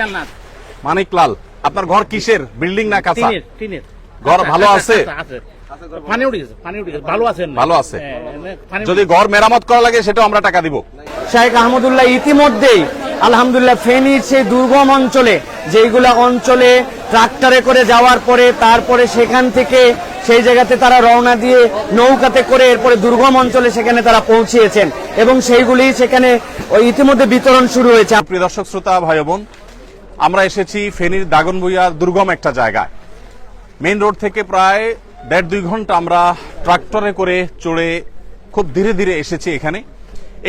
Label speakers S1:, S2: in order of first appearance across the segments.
S1: লালনাথ
S2: মানিক লাল আপনার ঘর কিসের? বিল্ডিং না কাঁচা?
S1: টিনের টিনের।
S2: ঘর ভালো আছে?
S1: আছে। পানি উঠে গেছে পানি উঠে গেছে। ভালো আছেন
S2: ভালো আছে।
S1: হ্যাঁ,
S2: যদি ঘর মেরামত করা লাগে সেটাও আমরা টাকা দিব।
S3: শাহেখ আহমদুল্লাহ ইতিমধ্যেই আলহামদুলিল্লাহ ফেনীর সেই দুর্গম অঞ্চলে। যেইগুলা অঞ্চলে ট্রাক্টরে করে যাওয়ার পরে তারপরে সেখান থেকে সেই জায়গাতে তারা রওনা দিয়ে নৌকাতে করে এরপরে দুর্গম অঞ্চলে সেখানে তারা পৌঁছিয়েছেন। এবং সেইগুলি সেখানে ওই ইতিমধ্যে বিতরণ শুরু হয়েছে।
S2: প্রিয় দর্শক শ্রোতা ভাই বোন আমরা এসেছি ফেনীর দাগনভূঞার দুর্গম একটা জায়গায়। মেইন রোড থেকে প্রায় দেড় দুই ঘণ্টা আমরা ট্রাক্টরে করে চড়ে খুব ধীরে ধীরে এসেছি এখানে।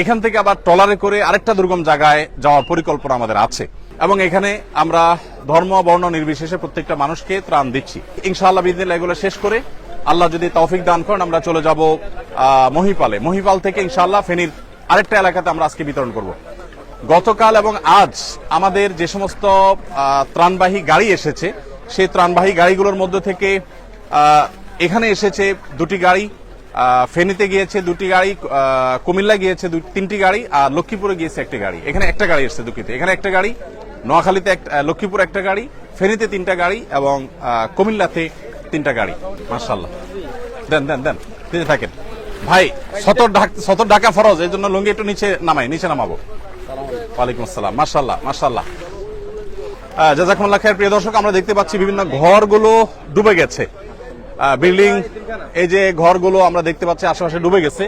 S2: এখান থেকে আবার ট্রলারে করে আরেকটা দুর্গম জায়গায় যাওয়ার পরিকল্পনা আমাদের আছে। এবং এখানে আমরা ধর্ম, বর্ণ নির্বিশেষে প্রত্যেকটা মানুষকে ত্রাণ দিচ্ছি। ইনশাআল্লাহ বিদিন এগুলো শেষ করে আল্লাহ যদি তৌফিক দান করেন, আমরা চলে যাব মহিপালে। মহিপাল থেকে ইনশাআল্লাহ ফেনীর আরেকটা এলাকাতে আমরা আজকে বিতরণ করব। গতকাল এবং আজ আমাদের যে সমস্ত ত্রাণবাহী গাড়ি এসেছে, সেই ত্রাণবাহী গাড়িগুলোর মধ্যে থেকে এখানে এসেছে দুটি গাড়ি ফেনীতে গিয়েছে দুটি গাড়ি কুমিল্লা গিয়েছে তিনটি গাড়ি, আর লক্ষ্মীপুরে গিয়েছে একটি গাড়ি। এখানে একটা গাড়ি এসেছে দুঃখিত এখানে একটা গাড়ি, নোয়াখালীতে লক্ষ্মীপুর একটা গাড়ি, ফেনীতে তিনটা গাড়ি এবং কুমিল্লাতে তিনটা গাড়ি। মার্শাল্লাহ দেন দেন দেন, দিতে থাকেন। ভাই, সতর ঢাক, সতর ঢাকা ফরজ এই জন্য লুঙ্গি একটু নিচে নামাই, নিচে নামাবো। ওয়ালাইকুম আসসালাম। মার্শাল্লাহ মার্শাল্লাহ জাজাকুমুল্লাহ খায়ের প্রিয় দর্শক আমরা দেখতে পাচ্ছি বিভিন্ন ঘরগুলো ডুবে গেছে। বিল্ডিং এই যে ঘরগুলো আমরা দেখতে পাচ্ছি আশেপাশে ডুবে গেছে।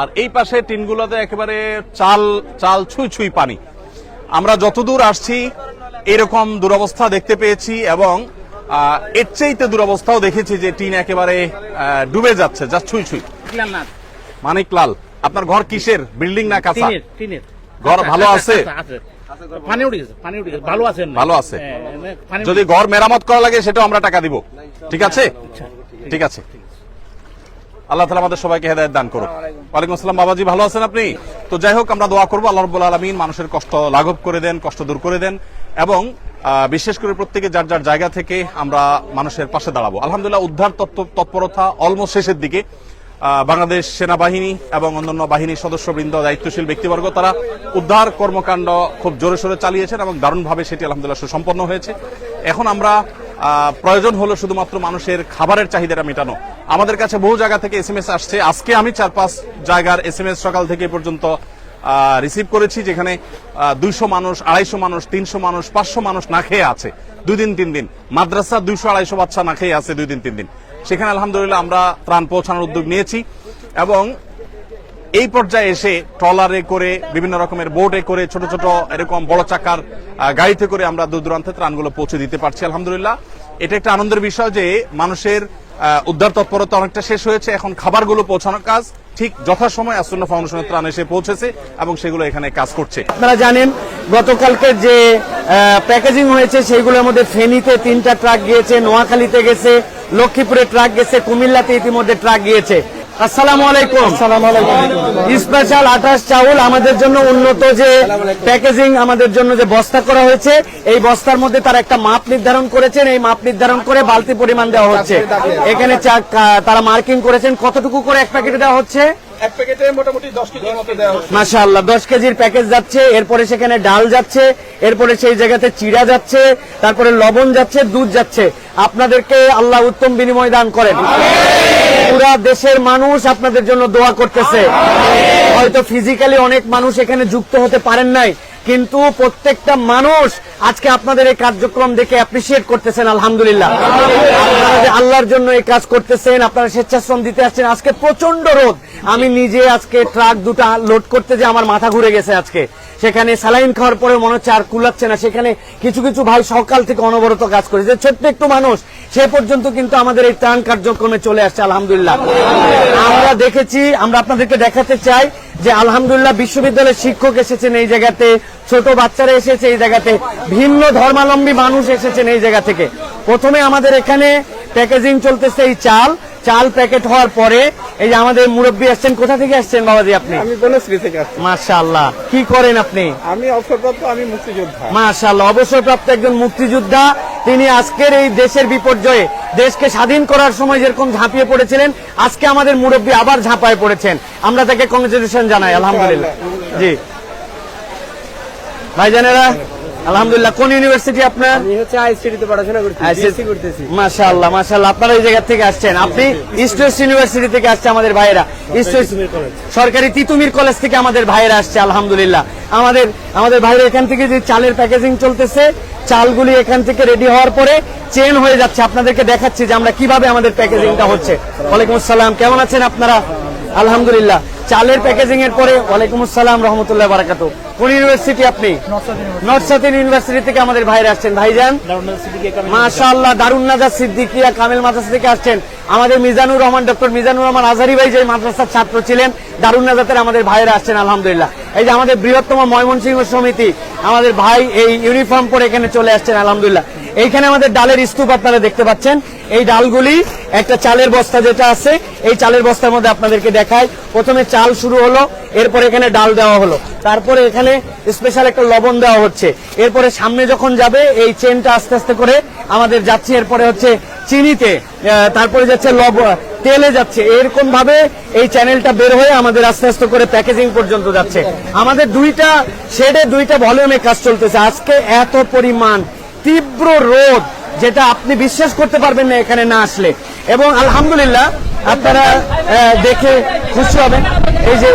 S2: আর এই পাশে টিনগুলোতে একেবারে চাল চাল ছুঁই ছুঁই পানি। আমরা যতদূর আসছি এরকম দুরবস্থা দেখতে পেয়েছি এবং এর চাইতে দুরবস্থাও দেখেছি যে টিন একেবারে ডুবে যাচ্ছে যা ছুঁই ছুঁই। মানিক লাল আপনার ঘর কিসের? বিল্ডিং না কাঁচা?
S1: টিনের।
S2: ঘর ভালো আছে?
S1: আছে? পানি উঠে গেছে পানি উঠে গেছে। ভালো আছেন?
S2: ভালো আছে।
S1: হ্যাঁ,
S2: যদি ঘর মেরামত করা লাগে সেটাও আমরা টাকা দিব। ঠিক আছে? ঠিক আছে। আল্লাহ তালা আমাদের সবাইকে হেদায়ত দান করুন ওয়ালাইকুম। আসসালাম বাবাজি ভালো আছেন আপনি? তো যাই হোক আমরা দোয়া করব আল্লাহ রব্বুল আলমিন মানুষের কষ্ট লাঘব করে দেন কষ্ট দূর করে দেন এবং বিশেষ করে প্রত্যেকে যার যার জায়গা থেকে আমরা মানুষের পাশে দাঁড়াবো। আলহামদুলিল্লাহ উদ্ধার তৎপরতা অলমোস্ট শেষের দিকে। বাংলাদেশ সেনাবাহিনী এবং অন্যান্য বাহিনীর সদস্যবৃন্দ, দায়িত্বশীল ব্যক্তিবর্গ, তারা উদ্ধার কর্মকাণ্ড খুব জোরে সোরে চালিয়েছেন এবং দারুণভাবে সেটি আলহামদুলিল্লাহ সুসম্পন্ন হয়েছে। এখন আমরা প্রয়োজন হলো শুধুমাত্র মানুষের খাবারের চাহিদাটা মেটানো। আমাদের কাছে বহু জায়গা থেকে এস আসছে। আজকে আমি চার পাঁচ জায়গার এস সকাল থেকে পর্যন্ত রিসিভ করেছি যেখানে দুইশো মানুষ, আড়াইশো মানুষ, তিনশো মানুষ, পাঁচশো মানুষ না খেয়ে আছে। দুই দিন তিন দিন। মাদ্রাসা দুইশো, আড়াইশো বাচ্চা না খেয়ে আছে দুই দিন, তিন দিন। সেখানে আলহামদুলিল্লাহ আমরা ত্রাণ পৌঁছানোর উদ্যোগ নিয়েছি এবং এই পর্যায়ে এসে ট্রলারে করে, বিভিন্ন রকমের বোটে করে, ছোট ছোট এরকম বড় চাকার গাড়িতে করে আমরা দূর দূরান্তে ত্রাণগুলো পৌঁছে দিতে পারছি। আলহামদুলিল্লাহ, এটা একটা আনন্দের বিষয় যে মানুষের উদ্ধার তৎপরতা অনেকটা শেষ হয়েছে। এখন খাবারগুলো পৌঁছানোর কাজ ঠিক যথাসময় আসন্ন ফাউন্ডেশনের ত্রাণ এসে পৌঁছেছে এবং সেগুলো এখানে কাজ করছে।
S3: আপনারা জানেন, গতকালকে যে প্যাকেজিং হয়েছে, সেইগুলোর মধ্যে ফেনীতে তিনটা ট্রাক গিয়েছে, নোয়াখালীতে গেছে, লক্ষ্মীপুরে ট্রাক গেছে, কুমিল্লাতে ইতিমধ্যে ট্রাক গিয়েছে। আসসালামু আলাইকুম। স্পেশাল আঠাশ চাউল আমাদের জন্য উন্নত যে প্যাকেজিং আমাদের জন্য যে বস্তা করা হয়েছে এই বস্তার মধ্যে তারা একটা মাপ নির্ধারণ করেছেন। এই মাপ নির্ধারণ করে বালতি পরিমাণ দেওয়া হচ্ছে। এখানে তারা মার্কিং করেছেন। কতটুকু করে এক প্যাকেটে দেওয়া হচ্ছে। মাশাআল্লাহ দশ কেজির প্যাকেজ যাচ্ছে। এরপরে সেখানে ডাল যাচ্ছে। এরপরে সেই জায়গাতে চিড়া যাচ্ছে। তারপরে লবণ যাচ্ছে দুধ যাচ্ছে। আপনাদেরকে আল্লাহ উত্তম বিনিময় দান করেন। পুরা দেশের মানুষ আপনাদের জন্য দোয়া করতেছে। হয়তো ফিজিক্যালি অনেক মানুষ এখানে যুক্ত হতে পারেন নাই। কিন্তু প্রত্যেকটা মানুষ আজকে আপনাদের এই কার্যক্রম দেখে অ্যাপ্রিসিয়েট করতেছেন, আলহামদুলিল্লাহ। আপনারা যে আল্লাহর জন্য এই কাজ করতেছেন, আপনারা স্বেচ্ছাশ্রম দিতে আসছেন, আজকে প্রচণ্ড রোদ। আমি নিজে আজকে ট্রাক দুটা লোড করতে যে আমার মাথা ঘুরে গেছে আজকে। সেখানে স্যালাইন খাওয়ার পরে মনে হচ্ছে আর কুলাচ্ছে না। সেখানে কিছু কিছু ভাই সকাল থেকে অনবরত কাজ করে। যে ছোট্ট একটু মানুষ, সে পর্যন্ত কিন্তু আমাদের এই ত্রাণ কার্যক্রমে চলে আসছে, আলহামদুলিল্লাহ। আমরা দেখেছি, আমরা আপনাদেরকে দেখাতে চাই যে আলহামদুলিল্লাহ বিশ্ববিদ্যালয়ের শিক্ষক এসেছেন এই জায়গাতে। ছোট বাচ্চারা এসেছে এই জায়গাতে। ভিন্ন ধর্মাবলম্বী মানুষ এসেছেন এই জায়গা থেকে। প্রথমে আমাদের এখানে প্যাকেজিং চলতেছে এই চাল। চাল প্যাকেট হওয়ার পরে এই যে আমাদের মুরব্বী আসছেন কোথা থেকে আসছেন বাবাজি আপনি?
S4: আমি বনশ্রী থেকে আসছি।
S3: মাশাআল্লাহ। কি করেন আপনি?
S4: আমি অবসরপ্রাপ্ত আমি মুক্তিযোদ্ধা।
S3: মাশাআল্লাহ অবসরপ্রাপ্ত একজন মুক্তিযোদ্ধা। তিনি আজকের এই দেশের বিপর্যয়ে দেশকে স্বাধীন করার সময় যেরকম ঝাঁপিয়ে পড়েছিলেন আজকে আমাদের মুরব্বী আবার ঝাঁপায় পড়েছেন। আমরা তাকে কংগ্রেচুলেশন জানাই আলহামদুলিল্লাহ। জি। ভাইজানেরা আলহামদুলিল্লাহ কোন ইউনিভার্সিটি আপনার?
S5: আমি হচ্ছে আইসিটিতে পড়াশোনা করতেছি বিএসসি করতেছি।
S3: মাশাআল্লাহ মাশাআল্লাহ আপনারা এই জায়গা থেকে আসছেন। আপনি ইস্ট ওয়েস্ট ইউনিভার্সিটি থেকে আসছে আমাদের ভাইয়েরা। ইস্ট ওয়েস্ট সরকারি তিতুমির কলেজ থেকে আমাদের ভাইয়েরা আসছে আলহামদুলিল্লাহ। আমাদের আমাদের ভাইরা এখান থেকে যে চালের প্যাকেজিং চলতেছে চালগুলি এখান থেকে রেডি হওয়ার পরে চেন হয়ে যাচ্ছে। আপনাদেরকে দেখাচ্ছি যে আমরা কীভাবে আমাদের প্যাকেজিংটা হচ্ছে। ওয়ালাইকুম আসসালাম কেমন আছেন আপনারা? আলহামদুলিল্লাহ। চালের প্যাকেজিং এর পরে ওয়ালাইকুম আসসালাম, রহমতুল্লাহ বারাকাত। কোন ইউনিভার্সিটি আপনি? নর্থ সাউথ ইউনিভার্সিটি থেকে আমাদের ভাইরা আসছেন। ভাইজান, মাশাআল্লাহ, দারুণ নাজার সিদ্দিকিয়া, কামেল মাদ্রাসা থেকে আসছেন। আমাদের মিজানুর রহমান, ডক্টর মিজানুর রহমান আজহারি ভাই যে মাদ্রাসার ছাত্র ছিলেন, দারুণ নাজাতের আমাদের ভাইরা আসছেন, আলহামদুলিল্লাহ। এই যে আমাদের বৃহত্তম ময়মনসিংহ সমিতি, আমাদের ভাই এই ইউনিফর্ম পরে এখানে চলে আসছেন, আলহামদুলিল্লাহ। এইখানে আমাদের ডালের স্তূপ আপনারা দেখতে পাচ্ছেন। এই ডালগুলি একটা চালের বস্তা যেটা আছে, এই চালের বস্তার মধ্যে আপনাদেরকে দেখায় প্রথমে চাল শুরু হলো, এরপরে এখানে ডাল দেওয়া হলো। তারপরে এখানে স্পেশাল একটা লবণ দেওয়া হচ্ছে। এরপরে সামনে যখন যাবে, এই চেনটা আস্তে আস্তে করে আমাদের যাচ্ছে। এরপরে হচ্ছে চিনিতে তারপরে যাচ্ছে লব, তেলে যাচ্ছে। এরকম ভাবে এই চ্যানেলটা বের হয়ে আমাদের আস্তে আস্তে করে প্যাকেজিং পর্যন্ত যাচ্ছে। আমাদের দুইটা শেডে দুইটা ভলিউমে কাজ চলতেছে। আজকে এত পরিমাণ তীব্র রোদ যেটা আপনি বিশ্বাস করতে পারবেন না এখানে না আসলে। এবং আলহামদুলিল্লাহ আপনারা দেখে খুশি হবেন। এই যে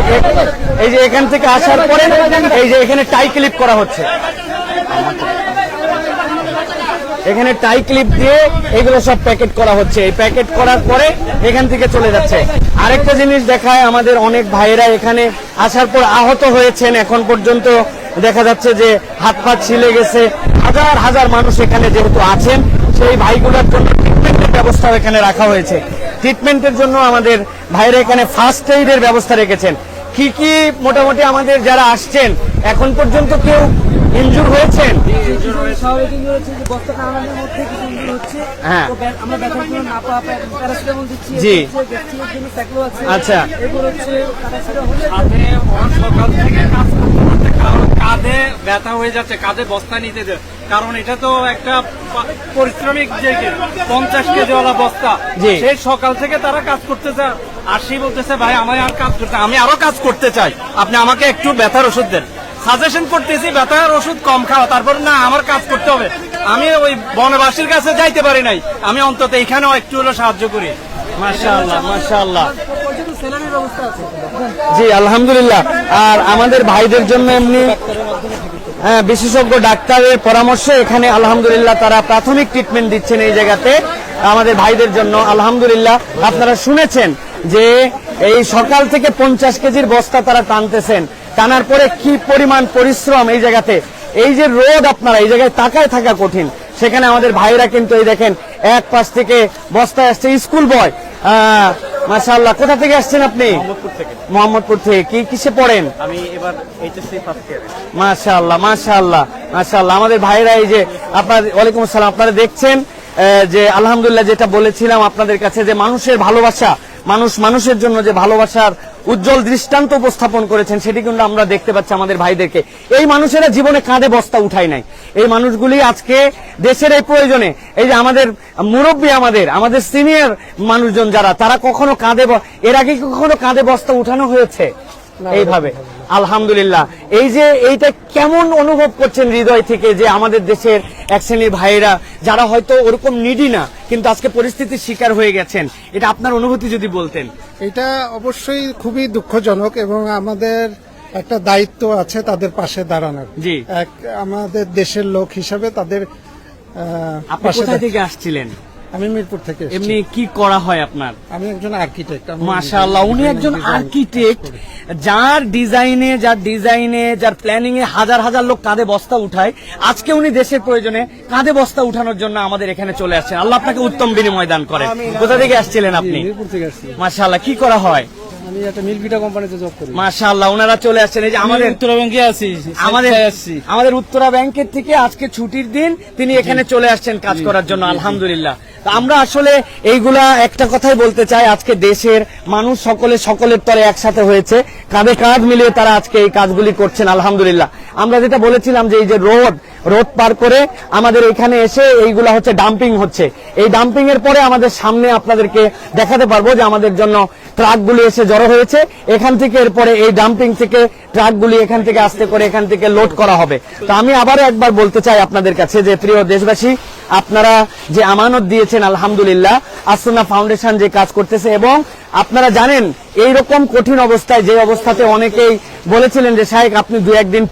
S3: এই যে এখান থেকে আসার পরে এই যে এখানে টাই ক্লিপ করা হচ্ছে। এখানে টাই ক্লিপ দিয়ে এগুলো সব প্যাকেট করা হচ্ছে। এই প্যাকেট করার পরে এখান থেকে চলে যাচ্ছে। আরেকটা জিনিস দেখায় আমাদের অনেক ভাইয়েরা এখানে আসার পর আহত হয়েছেন। এখন পর্যন্ত দেখা যাচ্ছে যে হাত পা ছিলে গেছে। হাজার হাজার মানুষ এখানে যেহেতু আছেন সেই ভাইগুলোর জন্য ট্রিটমেন্টের ব্যবস্থাও এখানে রাখা হয়েছে ট্রিটমেন্টের জন্য আমাদের ভাইরা এখানে ফার্স্ট এইডের ব্যবস্থা রেখেছেন কি কি মোটামুটি আমাদের যারা আসছেন এখন পর্যন্ত কেউ ইনজুর হয়েছেন হ্যাঁ। জি। আচ্ছা।
S6: সকাল থেকে কারণ কাঁধে ব্যথা হয়ে যাচ্ছে কাঁধে বস্তা নিতে যে কারণ এটা তো একটা পরিশ্রমিক যে পঞ্চাশ কেজিওয়ালা বস্তা। সেই সকাল থেকে তারা কাজ করতেছে বলতেছে ভাই আমায় আর কাজ করতে আমি আরও কাজ করতে চাই। আপনি আমাকে একটু ব্যথার ওষুধ দেন। সাজেশন করতেছি ব্যথার ওষুধ কম খাওয়া তারপর না আমার কাজ করতে হবে। আমি ওই বনবাসীর কাছে যাইতে পারি নাই। আমি অন্তত এখানেও একটু হলো সাহায্য করি।
S5: পর্যন্ত স্যালারির ব্যবস্থা আছে
S3: জি, আলহামদুলিল্লাহ। আর আমাদের ভাইদের জন্য এমনি হ্যাঁ বিশেষজ্ঞ ডাক্তারের পরামর্শে এখানে আলহামদুলিল্লাহ তারা প্রাথমিক ট্রিটমেন্ট দিচ্ছেন এই জায়গাতে। আমাদের ভাইদের জন্য আলহামদুলিল্লাহ আপনারা শুনেছেন যে এই সকাল থেকে পঞ্চাশ কেজির বস্তা তারা টানতেছেন। টানার পরে কি পরিমাণ পরিশ্রম এই জায়গাতে? এই যে রোদ আপনারা, এই জায়গায় তাকায় থাকা কঠিন। সেখানে আমাদের ভাইরা কিন্তু এই দেখেন, এক পাশ থেকে বস্তায় আসছে স্কুল বয়। মাশাআল্লাহ কোথা থেকে আসছেন আপনি? মোহাম্মদপুর থেকে। কি কিসে পড়েন?
S6: আমি এবার এইচএসসি ফার্স্ট ইয়ারে
S3: মাশাআল্লাহ মাশাআল্লাহ মাশাআল্লাহ। আমাদের ভাইরা এই যে আপনার ওয়ালাইকুম আসসালাম আপনারা দেখছেন যে আলহামদুলিল্লাহ যেটা বলেছিলাম আপনাদের কাছে যে মানুষের ভালোবাসা মানুষ মানুষের জন্য যে ভালোবাসার উজ্জ্বল দৃষ্টান্ত উপস্থাপন করেছেন সেটি কিন্তু আমরা দেখতে পাচ্ছি আমাদের ভাইদেরকে। এই মানুষেরা জীবনে কাঁধে বস্তা উঠায় নাই। এই মানুষগুলি আজকে দেশের এই প্রয়োজনে এই যে আমাদের মুরব্বী আমাদের আমাদের সিনিয়র মানুষজন যারা তারা কখনো কাঁধে এর আগে কখনো কাঁধে বস্তা উঠানো হয়েছে? এইভাবে। আলহামদুলিল্লাহ। এই যে এইটা কেমন অনুভব করছেন হৃদয় থেকে যে আমাদের দেশের এক শ্রেণির ভাইয়েরা যারা হয়তো ওরকম নিডি না কিন্তু আজকে পরিস্থিতির শিকার হয়ে গেছেন এটা আপনার অনুভূতি যদি বলতেন।
S7: এটা অবশ্যই খুবই দুঃখজনক এবং আমাদের একটা দায়িত্ব আছে তাদের পাশে দাঁড়ানোর। এক আমাদের দেশের লোক হিসাবে তাদের
S3: থেকে আসছিলেন?
S7: আমি মিরপুর থেকে
S3: এমনি কি করা হয় আপনার?
S7: আমি একজন আর্কিটেক্ট
S3: মাশাআল্লাহ উনি একজন আর্কিটেক্ট যার ডিজাইনে যার ডিজাইনে যার প্ল্যানিং এ হাজার হাজার লোক কাঁধে বস্তা উঠায়। আজকে উনি দেশের প্রয়োজনে কাঁধে বস্তা উঠানোর জন্য আমাদের এখানে চলে আসছেন। আল্লাহ আপনাকে উত্তম বিনিময় দান করেন। কোথা থেকে আসছিলেন আপনি?
S7: মিরপুর
S3: মাশাআল্লাহ কি করা হয়?
S7: আমি একটা মিলপিটা কোম্পানিতে জব করি।
S3: মাশাআল্লাহ ওনারা চলে আসছেন। এই যে আমাদের
S6: উত্তরা ব্যাংকে আছি
S3: আমাদের আমাদের উত্তরা ব্যাংকের থেকে আজকে ছুটির দিন তিনি এখানে চলে আসছেন কাজ করার জন্য আলহামদুলিল্লাহ। আমরা আসলে এইগুলা একটা কথাই বলতে চাই, আজকে দেশের মানুষ সকলে সকলের তরে একসাথে হয়েছে। কাঁধে কাঁধ মিলিয়ে তারা আজকে এই কাজগুলি করছেন, আলহামদুলিল্লাহ। আমরা যেটা বলেছিলাম যে এই যে রোড রোড পার করে আমাদের এখানে এসে এইগুলা হচ্ছে ডাম্পিং হচ্ছে। এই ডাম্পিং এর পরে আমাদের সামনে আপনাদেরকে দেখাতে পারব যে আমাদের জন্য ট্রাকগুলি এসে জড়ো হয়েছে। এখান থেকে এরপরে এই ডাম্পিং থেকে ট্রাকগুলি এখান থেকে আসতে করে এখান থেকে লোড করা হবে। তো আমি আবারও একবার বলতে চাই আপনাদের কাছে যে প্রিয় দেশবাসী, আপনারা যে আমানত দিয়েছেন আলহামদুলিল্লাহ। আসনা ফাউন্ডেশন যে কাজ করতেছে এবং আপনারা জানেন, এইরকম কঠিন অবস্থায় যে অবস্থাতে অনেকেই বলেছিলেন যে শাহেক আপনি দু একদিন